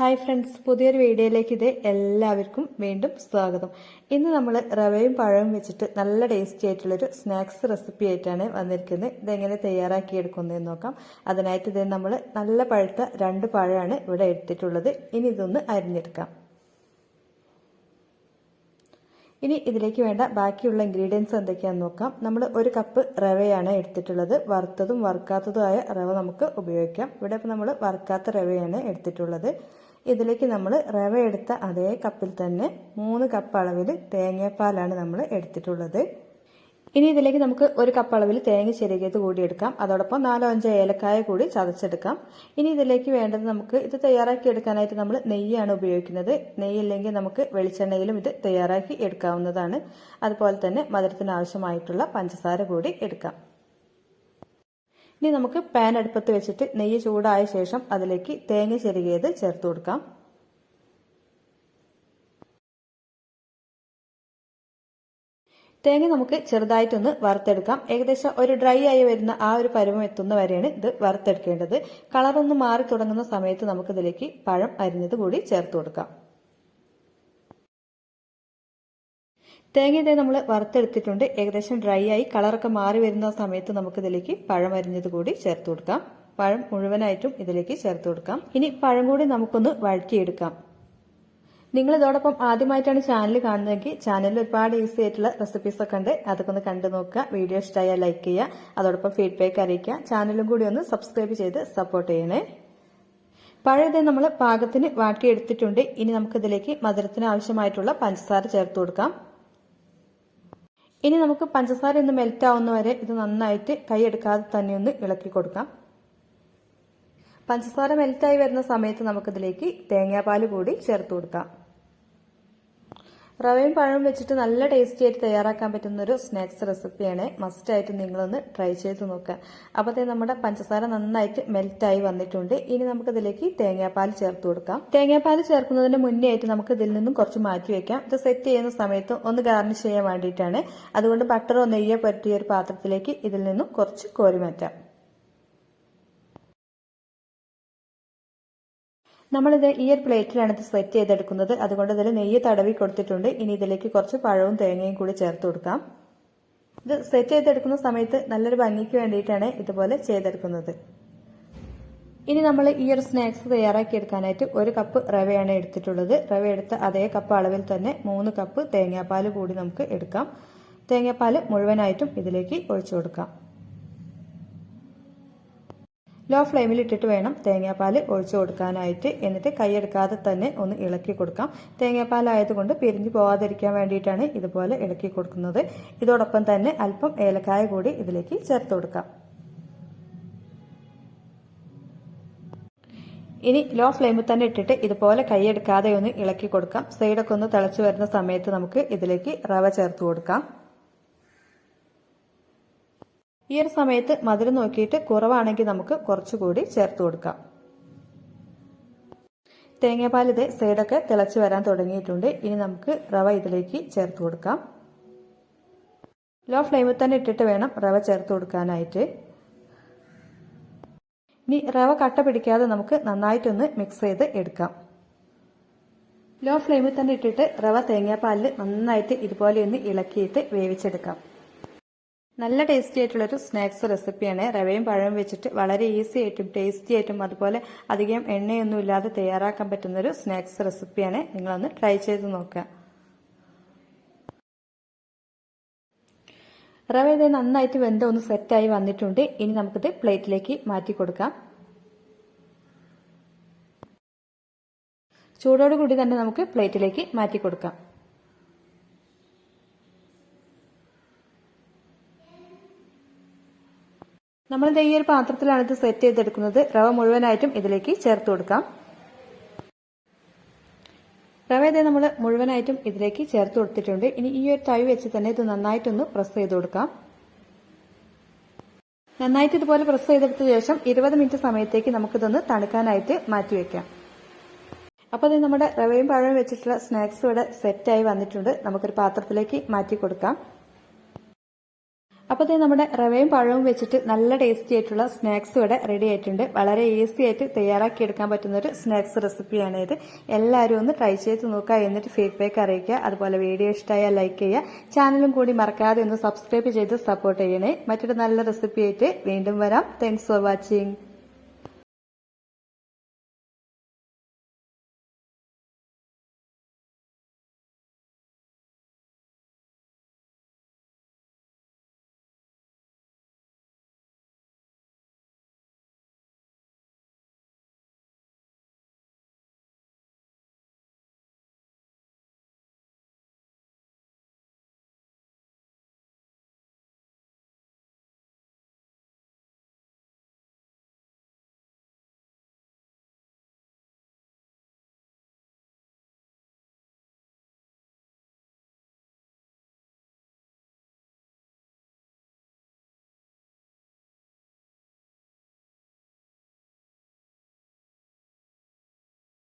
Hi friends പുതിയൊരു വീഡിയോയിലേക്ക് ഇത് എല്ലാവർക്കും വീണ്ടും സ്വാഗതം. ഇന്ന് നമ്മൾ റവയും പഴവും വെച്ചിട്ട് നല്ല ടേസ്റ്റി ആയിട്ടുള്ളൊരു സ്നാക്സ് റെസിപ്പി ആയിട്ടാണ് വന്നിരിക്കുന്നത്. ഇതെങ്ങനെ തയ്യാറാക്കി എടുക്കുന്നതെന്ന് നോക്കാം. അതിനായിട്ട് ഇത് നമ്മൾ നല്ല പഴുത്ത രണ്ട് പഴമാണ് ഇവിടെ എടുത്തിട്ടുള്ളത്. ഇനി ഇതൊന്ന് അരിഞ്ഞെടുക്കാം. ഇനി ഇതിലേക്ക് വേണ്ട ബാക്കിയുള്ള ഇൻഗ്രീഡിയൻസ് എന്തൊക്കെയാണെന്ന് നോക്കാം. നമ്മൾ ഒരു കപ്പ് റവയാണ് എടുത്തിട്ടുള്ളത്. വറുത്തതും വറുക്കാത്തതുമായ റവ നമുക്ക് ഉപയോഗിക്കാം. ഇവിടെ ഇപ്പോൾ നമ്മൾ വറുക്കാത്ത റവയാണ് എടുത്തിട്ടുള്ളത്. ഇതിലേക്ക് നമ്മൾ റവ എടുത്ത അതേ കപ്പിൽ തന്നെ മൂന്ന് കപ്പ് അളവിൽ തേങ്ങാപ്പാലാണ് നമ്മൾ എടുത്തിട്ടുള്ളത്. ഇനി ഇതിലേക്ക് നമുക്ക് ഒരു കപ്പ് അളവിൽ തേങ്ങ ചെരുകിയത് കൂടി എടുക്കാം. അതോടൊപ്പം നാലോ അഞ്ചോ ഏലക്കായ കൂടി ചതച്ചെടുക്കാം. ഇനി ഇതിലേക്ക് വേണ്ടത് നമുക്ക് ഇത് തയ്യാറാക്കി എടുക്കാനായിട്ട് നമ്മൾ നെയ്യാണ് ഉപയോഗിക്കുന്നത്. നെയ്യില്ലെങ്കിൽ നമുക്ക് വെളിച്ചെണ്ണയിലും ഇത് തയ്യാറാക്കി എടുക്കാവുന്നതാണ്. അതുപോലെ തന്നെ മധുരത്തിന് ആവശ്യമായിട്ടുള്ള പഞ്ചസാര കൂടി എടുക്കാം. ഇനി നമുക്ക് പാൻ അടുപ്പത്ത് വെച്ചിട്ട് നെയ്യ് ചൂടായ ശേഷം അതിലേക്ക് തേങ്ങ ചെരുകിയത് ചേർത്ത് കൊടുക്കാം. തേങ്ങ നമുക്ക് ചെറുതായിട്ടൊന്ന് വറുത്തെടുക്കാം. ഏകദേശം ഒരു ഡ്രൈ ആയി വരുന്ന ആ ഒരു പരുവം എത്തുന്ന വരെയാണ് ഇത് വറുത്തെടുക്കേണ്ടത്. കളറൊന്ന് മാറി തുടങ്ങുന്ന സമയത്ത് നമുക്കിതിലേക്ക് പഴം അരിഞ്ഞത് കൂടി ചേർത്ത് കൊടുക്കാം. തേങ്ങ ഇതേ നമ്മൾ വറുത്തെടുത്തിട്ടുണ്ട്. ഏകദേശം ഡ്രൈ ആയി. കളറൊക്കെ മാറി വരുന്ന സമയത്ത് നമുക്ക് ഇതിലേക്ക് പഴം അരിഞ്ഞത് കൂടി ചേർത്ത് കൊടുക്കാം. പഴം മുഴുവനായിട്ടും ഇതിലേക്ക് ചേർത്ത് കൊടുക്കാം. ഇനി പഴം കൂടി നമുക്കൊന്ന് വഴറ്റിയെടുക്കാം. നിങ്ങൾ ഇതോടൊപ്പം ആദ്യമായിട്ടാണ് ചാനൽ കാണുന്നതെങ്കിൽ ചാനലിൽ ഒരുപാട് ഈസി ആയിട്ടുള്ള റെസിപ്പീസ് ഒക്കെ ഉണ്ട്. അതൊക്കെ ഒന്ന് കണ്ടു നോക്കുക. വീഡിയോ ഇഷ്ടമായാൽ ലൈക്ക് ചെയ്യുക. അതോടൊപ്പം ഫീഡ്ബാക്ക് അറിയിക്കുക. ചാനലും കൂടി ഒന്ന് സബ്സ്ക്രൈബ് ചെയ്ത് സപ്പോർട്ട് ചെയ്യണേ. പഴയത് നമ്മൾ പാകത്തിന് വാട്ടിയെടുത്തിട്ടുണ്ട്. ഇനി നമുക്കിതിലേക്ക് മധുരത്തിന് ആവശ്യമായിട്ടുള്ള പഞ്ചസാര ചേർത്ത് കൊടുക്കാം. ഇനി നമുക്ക് പഞ്ചസാര ഒന്ന് മെൽറ്റ് ആവുന്ന വരെ ഇത് നന്നായിട്ട് കൈയെടുക്കാതെ തന്നെ ഒന്ന് ഇളക്കി കൊടുക്കാം. പഞ്ചസാര മെൽറ്റായി വരുന്ന സമയത്ത് നമുക്കിതിലേക്ക് തേങ്ങാപ്പാൽ കൂടി ചേർത്ത് കൊടുക്കാം. റവയും പഴവും വെച്ചിട്ട് നല്ല ടേസ്റ്റി ആയിട്ട് തയ്യാറാക്കാൻ പറ്റുന്ന ഒരു സ്നാക്സ് റെസിപ്പിയാണ് മസ്റ്റ് ആയിട്ട് നിങ്ങളൊന്ന് ട്രൈ ചെയ്ത് നോക്കുക. അപ്പോഴത്തേ നമ്മുടെ പഞ്ചസാര നന്നായിട്ട് മെൽറ്റായി വന്നിട്ടുണ്ട്. ഇനി നമുക്ക് ഇതിലേക്ക് തേങ്ങാപ്പാൽ ചേർത്ത് കൊടുക്കാം. തേങ്ങാപ്പാൽ ചേർക്കുന്നതിന് മുന്നേ ആയിട്ട് നമുക്ക് ഇതിൽ നിന്നും കുറച്ച് മാറ്റി വെക്കാം. ഇത് സെറ്റ് ചെയ്യുന്ന സമയത്ത് ഒന്ന് ഗാർണിഷ് ചെയ്യാൻ വേണ്ടിയിട്ടാണ്. അതുകൊണ്ട് ബട്ടറോ നെയ്യോ പറ്റിയ ഒരു പാത്രത്തിലേക്ക് ഇതിൽ നിന്നും കുറച്ച് കോരി മാറ്റാം നമ്മളിത് ഈ ഒരു പ്ലേറ്റിലാണ് ഇത് സെറ്റ് ചെയ്തെടുക്കുന്നത്. അതുകൊണ്ട് ഇതിൽ നെയ്യ് തടവി കൊടുത്തിട്ടുണ്ട്. ഇനി ഇതിലേക്ക് കുറച്ച് പഴവും തേങ്ങയും കൂടി ചേർത്ത് കൊടുക്കാം. ഇത് സെറ്റ് ചെയ്തെടുക്കുന്ന സമയത്ത് നല്ലൊരു ഭംഗിക്ക് വേണ്ടിയിട്ടാണ് ഇതുപോലെ ചെയ്തെടുക്കുന്നത്. ഇനി നമ്മൾ ഈ ഒരു സ്നാക്സ് തയ്യാറാക്കി എടുക്കാനായിട്ട് ഒരു കപ്പ് റവയാണ് എടുത്തിട്ടുള്ളത്. റവ എടുത്ത അതേ കപ്പ് അളവിൽ തന്നെ മൂന്ന് കപ്പ് തേങ്ങാപ്പാൽ കൂടി നമുക്ക് എടുക്കാം. തേങ്ങാപ്പാൽ മുഴുവനായിട്ടും ഇതിലേക്ക് ഒഴിച്ചു കൊടുക്കാം. ലോ ഫ്ലെയിമിൽ ഇട്ടിട്ട് വേണം തേങ്ങാപ്പാൽ ഒഴിച്ചു കൊടുക്കാനായിട്ട്. എന്നിട്ട് കൈയെടുക്കാതെ തന്നെ ഒന്ന് ഇളക്കി കൊടുക്കാം. തേങ്ങാപ്പാൽ ആയതുകൊണ്ട് പിരിഞ്ഞു പോകാതിരിക്കാൻ വേണ്ടിയിട്ടാണ് ഇതുപോലെ ഇളക്കി കൊടുക്കുന്നത്. ഇതോടൊപ്പം തന്നെ അല്പം ഏലക്കായ കൂടി ഇതിലേക്ക് ചേർത്ത് കൊടുക്കാം. ഇനി ലോ ഫ്ലെയിമിൽ തന്നെ ഇട്ടിട്ട് ഇതുപോലെ കൈയെടുക്കാതെ ഒന്ന് ഇളക്കി കൊടുക്കാം. സൈഡൊക്കെ ഒന്ന് തിളച്ചു വരുന്ന സമയത്ത് നമുക്ക് ഇതിലേക്ക് റവ ചേർത്ത് കൊടുക്കാം. ഈ ഒരു സമയത്ത് മധുരം നോക്കിയിട്ട് കുറവാണെങ്കിൽ നമുക്ക് കുറച്ചുകൂടി ചേർത്ത് കൊടുക്കാം. തേങ്ങാപ്പാൽ ഇത് സൈഡൊക്കെ തിളച്ച് വരാൻ തുടങ്ങിയിട്ടുണ്ട്. ഇനി നമുക്ക് റവ ഇതിലേക്ക് ചേർത്ത് കൊടുക്കാം. ലോ ഫ്ലെയിമിൽ തന്നെ ഇട്ടിട്ട് വേണം റവ ചേർത്ത് കൊടുക്കാനായിട്ട്. ഇനി റവ കട്ട പിടിക്കാതെ നമുക്ക് നന്നായിട്ടൊന്ന് മിക്സ് ചെയ്ത് എടുക്കാം. ലോ ഫ്ലെയിമിൽ തന്നെ ഇട്ടിട്ട് റവ തേങ്ങാപ്പാലിൽ നന്നായിട്ട് ഇതുപോലെ ഒന്ന് ഇളക്കിയിട്ട് വേവിച്ചെടുക്കാം. നല്ല ടേസ്റ്റി ആയിട്ടുള്ള ഒരു സ്നാക്സ് റെസിപ്പിയാണ് റവയും പഴവും വെച്ചിട്ട് വളരെ ഈസി ആയിട്ടും ടേസ്റ്റി ആയിട്ടും അതുപോലെ അധികം എണ്ണയൊന്നും ഇല്ലാതെ തയ്യാറാക്കാൻ പറ്റുന്ന ഒരു സ്നാക്സ് റെസിപ്പിയാണ് നിങ്ങളൊന്ന് ട്രൈ ചെയ്ത് നോക്കുക. റവ ഇത് നന്നായിട്ട് വെന്ത ഒന്ന് സെറ്റായി വന്നിട്ടുണ്ട്. ഇനി നമുക്കിത് പ്ലേറ്റിലേക്ക് മാറ്റി കൊടുക്കാം. ചൂടോടുകൂടി തന്നെ നമുക്ക് പ്ലേറ്റിലേക്ക് മാറ്റി കൊടുക്കാം. നമ്മൾ ഈ ഒരു പാത്രത്തിലാണ് ഇത് സെറ്റ് ചെയ്തെടുക്കുന്നത്? റവ മുഴുവനായിട്ടും ഇതിലേക്ക് ചേർത്ത് കൊടുക്കാം. റവ ഇതേ നമ്മൾ മുഴുവനായിട്ടും ഇതിലേക്ക് ചേർത്ത് കൊടുത്തിട്ടുണ്ട്. ഇനി ഈ ഒരു തൈ വെച്ച് തന്നെ ഇത് നന്നായിട്ടൊന്ന് പ്രസ് ചെയ്ത് കൊടുക്കാം. നന്നായിട്ട് ഇതുപോലെ പ്രസ് ചെയ്തെടുത്ത ശേഷം ഇരുപത് മിനിറ്റ് സമയത്തേക്ക് നമുക്കിതൊന്ന് തണുക്കാനായിട്ട് മാറ്റി വെക്കാം. അപ്പോൾ ഇത് നമ്മുടെ റവയും പഴവും വെച്ചിട്ടുള്ള സ്നാക്സ് ഇവിടെ സെറ്റായി വന്നിട്ടുണ്ട്. നമുക്കൊരു പാത്രത്തിലേക്ക് മാറ്റി കൊടുക്കാം. അപ്പോൾ ഇത് നമ്മുടെ റവയും പഴവും വെച്ചിട്ട് നല്ല ടേസ്റ്റി ആയിട്ടുള്ള സ്നാക്സ് ഇവിടെ റെഡി ആയിട്ടുണ്ട്. വളരെ ഈസി ആയിട്ട് തയ്യാറാക്കി എടുക്കാൻ പറ്റുന്ന ഒരു സ്നാക്സ് റെസിപ്പിയാണ് ഇത്. എല്ലാവരും ഒന്ന് ട്രൈ ചെയ്ത് നോക്കുക എന്നിട്ട് ഫീഡ്ബാക്ക് അറിയിക്കുക. അതുപോലെ വീഡിയോ ഇഷ്ടമായാൽ ലൈക്ക് ചെയ്യുക. ചാനലും കൂടി മറക്കാതെ ഒന്ന് സബ്സ്ക്രൈബ് ചെയ്ത് സപ്പോർട്ട് ചെയ്യണേ. മറ്റൊരു നല്ല റെസിപ്പി ആയിട്ട് വീണ്ടും വരാം. Thanks for watching